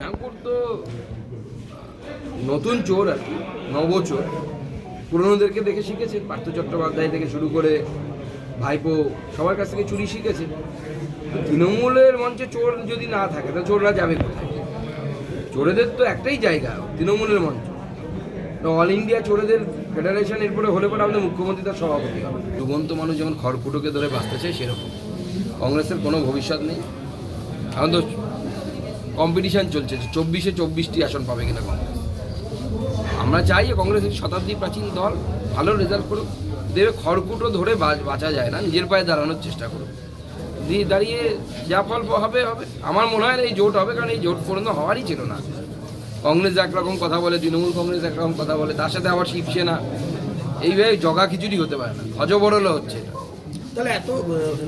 ঠাকুর তো, নতুন চোর আর কি নবচোর পুরনোদেরকে দেখে শিখেছে, পার্থ চট্টোপাধ্যায় থেকে শুরু করে ভাইপো, সবার কাছ থেকে চুরি শিখেছে। তৃণমূলের মঞ্চে চোর যদি না থাকে তাহলে চোররা যাবে কোথায়? চোরেদের তো একটাই জায়গা, তৃণমূলের মঞ্চ। অল ইন্ডিয়া চোরেদের ফেডারেশন এরপরে হলে পরে আমাদের মুখ্যমন্ত্রী তার সভাপতি হবে। ডুবন্ত মানুষ যেমন খড়কুটোকে ধরে বাঁচতে চায় সেরকম। কংগ্রেসের কোনো ভবিষ্যৎ নেই। তো কম্পিটিশন চলছে, চব্বিশে চব্বিশটি আসন পাবে কিনা কংগ্রেস। আমরা চাই যে কংগ্রেসের শতাব্দী প্রাচীন দল ভালো রেজাল্ট করুক দেবে খড়কুটো ধরে বাঁচা যায় না, নিজের পায়ে দাঁড়ানোর চেষ্টা করুক। দিয়ে দাঁড়িয়ে যা ফল হবে হবে। আমার মনে হয় না এই জোট হবে, কারণ এই জোট পর্যন্ত হওয়ারই ছিল না। কংগ্রেস একরকম কথা বলে, তৃণমূল কংগ্রেস একরকম কথা বলে, তার সাথে আবার শিবসেনা। এইভাবে জগা খিচুড়ি হতে পারে না হজবরল হচ্ছে। এটা তাহলে এত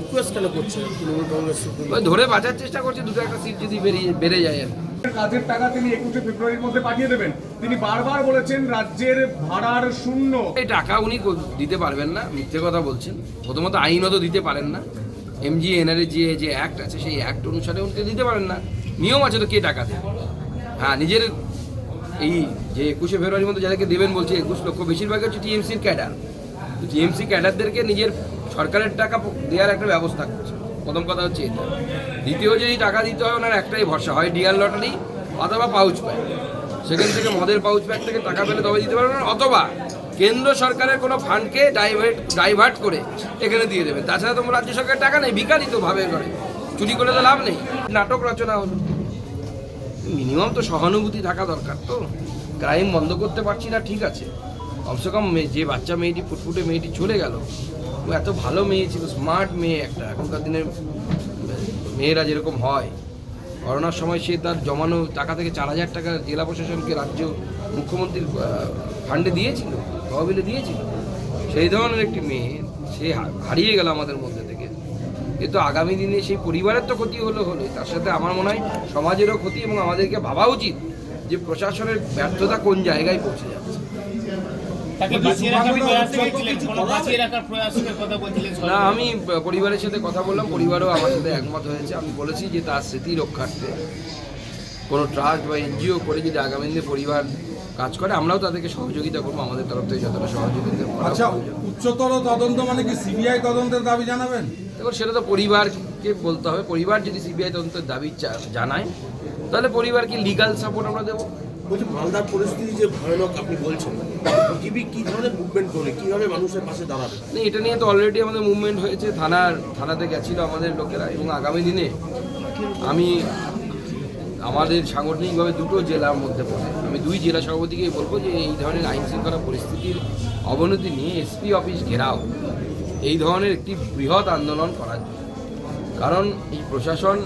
রিকোয়েস্ট কেন করছে তৃণমূল কংগ্রেস ধরে বাঁচার চেষ্টা করছে দুটো একটা সিট যদি বেরিয়ে বেড়ে যায় আর কাজের টাকা তিনি একুশে ফেব্রুয়ারির মধ্যে পাঠিয়ে দেবেন। তিনি বারবার বলেছেন রাজ্যের ভাড়ার শূন্য। এই টাকা উনি দিতে পারবেন না মিথ্যে কথা বলছেন। প্রথমত আইনত দিতে পারেন না। এমজি এনআরএ যে যে অ্যাক্ট আছে সেই অ্যাক্ট অনুসারে উনি দিতে পারেন না। নিয়ম আছে তো কে টাকা দেবে? হ্যাঁ নিজের এই যে একুশে ফেব্রুয়ারির মধ্যে যাদেরকে দেবেন বলছে একুশ লক্ষ বেশিরভাগ হচ্ছে টিএমসির ক্যাডার টিএমসি ক্যাডারদেরকে নিজের সরকারের টাকা দেওয়ার একটা ব্যবস্থা করছে। প্রথম কথা হচ্ছে এটা। দ্বিতীয় যদি টাকা দিতে হয়, ওনার একটাই ভরসা, হয় ডিয়ার লটারি অথবা পাউচ প্যাক সেখান থেকে মদের পাউচ প্যাক থেকে টাকা পেলে তবে দিতে পারবেন অথবা কেন্দ্র সরকারের কোনো ফান্ডকে ডাইভার্ট ডাইভার্ট করে এখানে দিয়ে দেবেন তাছাড়া তো রাজ্য সরকারের টাকা নেই ভিকারি তো ভাবে করে। চুরি করে তো লাভ নেই। নাটক রচনা হলো। মিনিমাম তো সহানুভূতি থাকা দরকার তো। ক্রাইম বন্ধ করতে পারছি না, ঠিক আছে। কমসে কম যে বাচ্চা মেয়েটি ফুটফুটে মেয়েটি চলে গেল এত ভালো মেয়ে ছিল স্মার্ট মেয়ে একটা। এখনকার দিনের মেয়েরা যেরকম হয়। করোনার সময় সে তার জমানো টাকা থেকে চার হাজার টাকা জেলা প্রশাসনকে রাজ্য মুখ্যমন্ত্রীর ফান্ডে দিয়েছিল, তহবিলে দিয়েছিল। সেই ধরনের একটি মেয়ে, সে হারিয়ে গেল আমাদের মধ্যে থেকে। কিন্তু আগামী দিনে সেই পরিবারের তো ক্ষতি হলো হলো। তার সাথে আমার মনে হয় সমাজেরও ক্ষতি এবং আমাদেরকে ভাবা উচিত যে প্রশাসনের ব্যর্থতা কোন জায়গায় পৌঁছে যাচ্ছে। না আমি পরিবারের সাথে কথা বললাম পরিবারও আমার সাথে একমত হয়েছে। আমি বলেছি যে তার স্মৃতি রক্ষার্থে কোনো ট্রাস্ট বা এনজিও করে যদি আগামী দিনে পরিবার কাজ করে আমরাও তাদেরকে সহযোগিতা করব আমাদের তরফ থেকে যতটা সহযোগিতা আচ্ছা উচ্চতর তদন্ত মানে কি সিবিআই তদন্তের দাবি জানাবেন? দেখুন সেটা তো পরিবারকে বলতে হবে। পরিবার যদি সিবিআই তদন্তের দাবি চা- জানায় তাহলে পরিবারকে লিগাল সাপোর্ট আমরা দেবো। বলছি, মালদার পরিস্থিতি যে ভয়ানক, আপনি বলছেন। বিজেপি কি ধরনের মুভমেন্ট করবে? কীভাবে মানুষের পাশে দাঁড়াবে? না, এটা নিয়ে তো অলরেডি আমাদের মুভমেন্ট হয়েছে, থানার, থানাতে গেছিল আমাদের লোকেরা। এবং আগামী দিনে আমি আমাদের সাংগঠনিকভাবে দুটো জেলার মধ্যে পড়ে। আমি দুই জেলা সভাপতিকেই বলব যে এই ধরনের আইন শৃঙ্খলা পরিস্থিতির অবনতি নিয়ে এসপি অফিস ঘেরাও। এই ধরনের একটি বৃহৎ আন্দোলন করার জন্য। কারণ এই প্রশাসন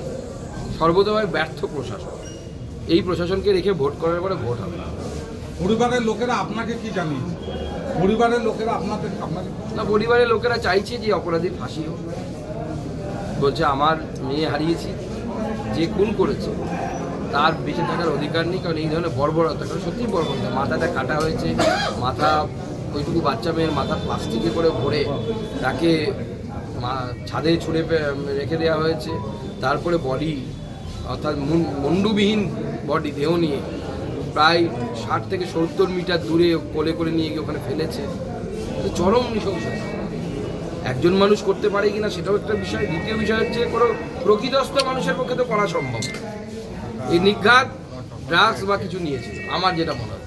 সর্বতভাবে ব্যর্থ প্রশাসন। এই প্রশাসনকে রেখে ভোট করার পরে ভোট হবে। পরিবারের লোকেরা আপনাকে কি জানিয়েছে? পরিবারের লোকেরা আপনাদের আপনাকে না পরিবারের লোকেরা চাইছে যে অপরাধীর ফাঁসি হোক। বলছে আমার মেয়ে হারিয়েছি যে খুন করেছে তার বেঁচে থাকার অধিকার নেই কারণ এই ধরনের বর্বরতা কারণ সত্যিই বর্বরতা। মাথাটা কাটা হয়েছে মাথা ওইটুকু বাচ্চা মেয়ের মাথা প্লাস্টিকে করে ভরে তাকে মা- ছাদে ছুঁড়ে রেখে দেওয়া হয়েছে। তারপরে বডি অর্থাৎ মুন- মুন্ডুবিহীন বডি দেহ নিয়ে প্রায় ষাট থেকে সত্তর মিটার দূরে কোলে করে নিয়ে গিয়ে ওখানে ফেলেছে। চরম নৃশংসতা। একজন মানুষ করতে পারে কিনা সেটাও একটা বিষয়। দ্বিতীয় বিষয় হচ্ছে কোনো প্রকৃতস্থ মানুষের পক্ষে তো করা সম্ভব এই নিঘাত, ড্রাগস বা কিছু নিয়েছে আমার যেটা মনে হচ্ছে